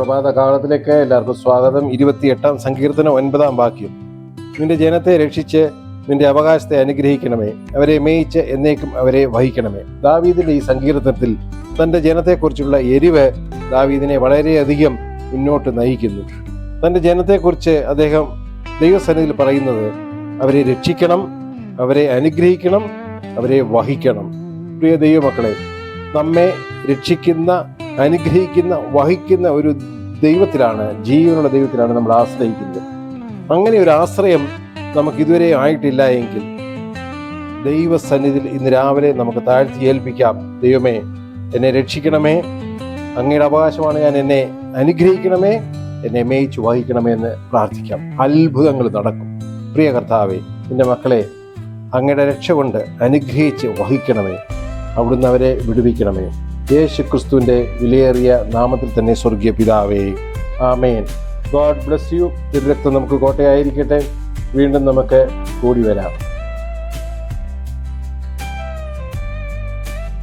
പ്രഭാത കാലത്തിലേക്ക് എല്ലാവർക്കും സ്വാഗതം. ഇരുപത്തിയെട്ടാം സങ്കീർത്തനം ഒൻപതാം വാക്യം. നിന്റെ ജനത്തെ രക്ഷിച്ച് നിന്റെ അവകാശത്തെ അനുഗ്രഹിക്കണമേ. അവരെ മേയിച്ച് എന്നേക്കും അവരെ വഹിക്കണമേ. ദാവീദിന്റെ ഈ സങ്കീർത്തനത്തിൽ തന്റെ ജനത്തെക്കുറിച്ചുള്ള എരിവ് ദാവീദിനെ വളരെയധികം മുന്നോട്ട് നയിക്കുന്നു. തന്റെ ജനത്തെക്കുറിച്ച് അദ്ദേഹം ദൈവസന്നിധിയിൽ പറയുന്നത് അവരെ രക്ഷിക്കണം അവരെ അനുഗ്രഹിക്കണം അവരെ വഹിക്കണം. പ്രിയ ദൈവമക്കളെ നമ്മെ രക്ഷിക്കുന്ന അനുഗ്രഹിക്കുന്ന വഹിക്കുന്ന ഒരു ദൈവത്തിലാണ് ജീവനുള്ള ദൈവത്തിലാണ് നമ്മൾ ആശ്രയിക്കുന്നത്. അങ്ങനെ ഒരു ആശ്രയം നമുക്ക് ഇതുവരെ ആയിട്ടില്ല എങ്കിൽ ദൈവസന്നിധിയിൽ ഇന്ന് രാവിലെ നമുക്ക് താഴ്ത്തി ഏൽപ്പിക്കാം. ദൈവമേ എന്നെ രക്ഷിക്കണമേ. അങ്ങയുടെ അവകാശമാണ് ഞാൻ എന്നെ അനുഗ്രഹിക്കണമേ. എന്നെ മേയിച്ചു വഹിക്കണമേ എന്ന് പ്രാർത്ഥിക്കാം. അത്ഭുതങ്ങൾ നടക്കും. പ്രിയ കർത്താവെ എന്റെ മക്കളെ അങ്ങയുടെ രക്ഷ കൊണ്ട് അനുഗ്രഹിച്ച് വഹിക്കണമേ. അവിടുന്ന് അവരെ വിടുവിക്കണമേ. യേശു ക്രിസ്തുവിന്റെ വിലയേറിയ നാമത്തിൽ തന്നെ സ്വർഗീയ പിതാവേ ആമേൻ. God bless you. തിരുരക്തം നമുക്ക് കോട്ടയായിരിക്കട്ടെ. വീണ്ടും നമുക്ക് കൂടി വരാം.